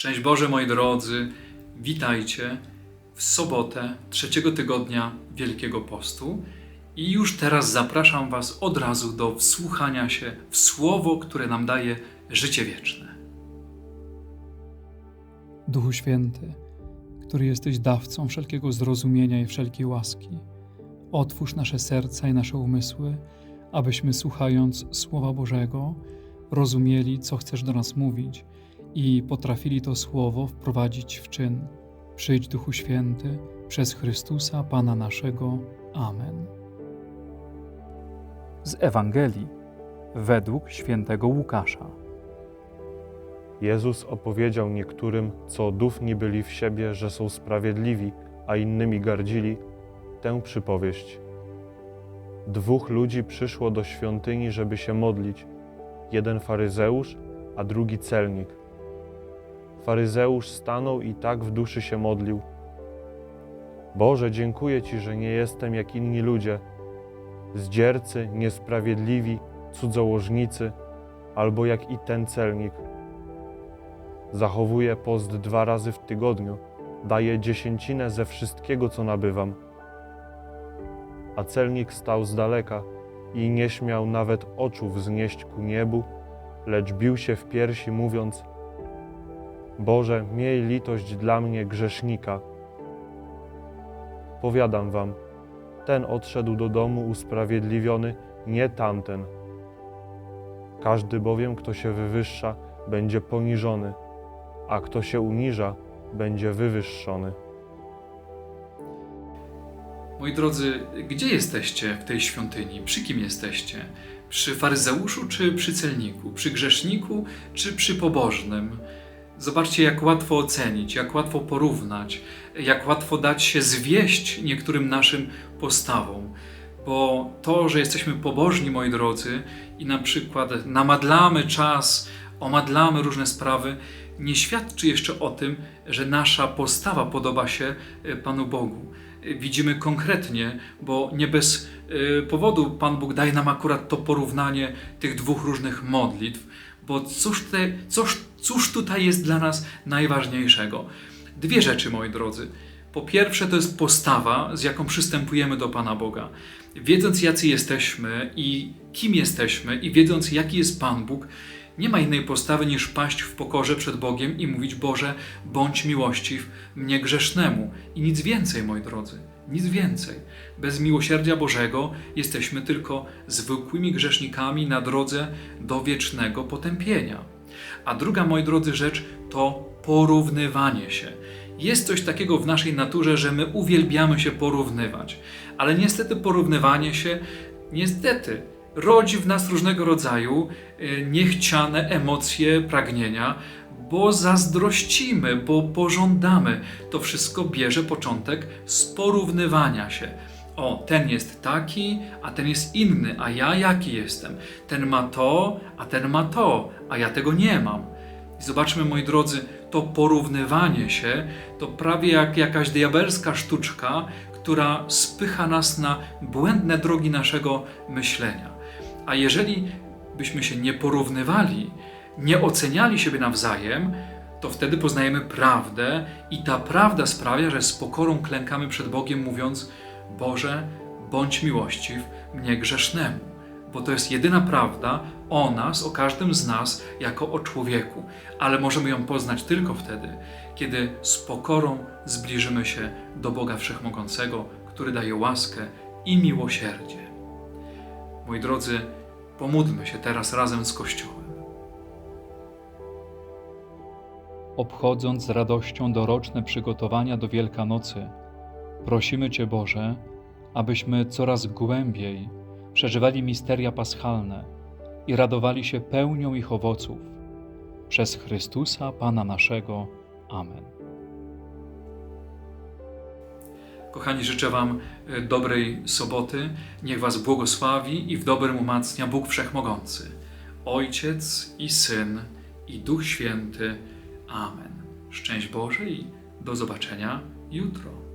Szczęść Boże, moi drodzy, witajcie w sobotę trzeciego tygodnia Wielkiego Postu. I już teraz zapraszam Was od razu do wsłuchania się w słowo, które nam daje życie wieczne. Duchu Święty, który jesteś dawcą wszelkiego zrozumienia i wszelkiej łaski, otwórz nasze serca i nasze umysły, abyśmy słuchając Słowa Bożego rozumieli, co chcesz do nas mówić i potrafili to Słowo wprowadzić w czyn. Przyjdź Duchu Święty przez Chrystusa Pana naszego. Amen. Z Ewangelii według świętego Łukasza. Jezus opowiedział niektórym, co dufni byli w siebie, że są sprawiedliwi, a innymi gardzili, tę przypowieść. Dwóch ludzi przyszło do świątyni, żeby się modlić. Jeden faryzeusz, a drugi celnik. Faryzeusz stanął i tak w duszy się modlił. Boże, dziękuję Ci, że nie jestem jak inni ludzie, zdziercy, niesprawiedliwi, cudzołożnicy, albo jak i ten celnik. Zachowuję post dwa razy w tygodniu, daję dziesięcinę ze wszystkiego, co nabywam. A celnik stał z daleka i nie śmiał nawet oczu wznieść ku niebu, lecz bił się w piersi, mówiąc: Boże, miej litość dla mnie, grzesznika. Powiadam wam, ten odszedł do domu usprawiedliwiony, nie tamten. Każdy bowiem, kto się wywyższa, będzie poniżony, a kto się uniża, będzie wywyższony. Moi drodzy, gdzie jesteście w tej świątyni? Przy kim jesteście? Przy faryzeuszu czy przy celniku? Przy grzeszniku czy przy pobożnym? Zobaczcie, jak łatwo ocenić, jak łatwo porównać, jak łatwo dać się zwieść niektórym naszym postawom. Bo to, że jesteśmy pobożni, moi drodzy, i na przykład namadlamy czas, omadlamy różne sprawy, nie świadczy jeszcze o tym, że nasza postawa podoba się e, Panu Bogu. E, Widzimy konkretnie, bo nie bez e, powodu Pan Bóg daje nam akurat to porównanie tych dwóch różnych modlitw, bo cóż, te, cóż, cóż tutaj jest dla nas najważniejszego? Dwie rzeczy, moi drodzy. Po pierwsze, to jest postawa, z jaką przystępujemy do Pana Boga. Wiedząc, jacy jesteśmy i kim jesteśmy, i wiedząc, jaki jest Pan Bóg, nie ma innej postawy niż paść w pokorze przed Bogiem i mówić: Boże, bądź miłościw mnie grzesznemu. I nic więcej, moi drodzy, nic więcej. Bez miłosierdzia Bożego jesteśmy tylko zwykłymi grzesznikami na drodze do wiecznego potępienia. A druga, moi drodzy, rzecz to porównywanie się. Jest coś takiego w naszej naturze, że my uwielbiamy się porównywać, ale niestety porównywanie się, niestety, rodzi w nas różnego rodzaju y, niechciane emocje, pragnienia, bo zazdrościmy, bo pożądamy. To wszystko bierze początek z porównywania się. O, ten jest taki, a ten jest inny, a ja jaki jestem? Ten ma to, a ten ma to, a ja tego nie mam. I zobaczmy, moi drodzy, to porównywanie się to prawie jak jakaś diabelska sztuczka, która spycha nas na błędne drogi naszego myślenia. A jeżeli byśmy się nie porównywali, nie oceniali siebie nawzajem, to wtedy poznajemy prawdę i ta prawda sprawia, że z pokorą klękamy przed Bogiem, mówiąc: Boże, bądź miłościw mnie grzesznemu. Bo to jest jedyna prawda o nas, o każdym z nas, jako o człowieku. Ale możemy ją poznać tylko wtedy, kiedy z pokorą zbliżymy się do Boga Wszechmogącego, który daje łaskę i miłosierdzie. Moi drodzy, pomódlmy się teraz razem z Kościołem. Obchodząc z radością doroczne przygotowania do Wielkanocy, prosimy Cię, Boże, abyśmy coraz głębiej przeżywali misteria paschalne i radowali się pełnią ich owoców. Przez Chrystusa, Pana naszego. Amen. Kochani, życzę Wam e, dobrej soboty. Niech Was błogosławi i w dobrym umacnia Bóg Wszechmogący, Ojciec i Syn i Duch Święty. Amen. Szczęść Boże i do zobaczenia jutro.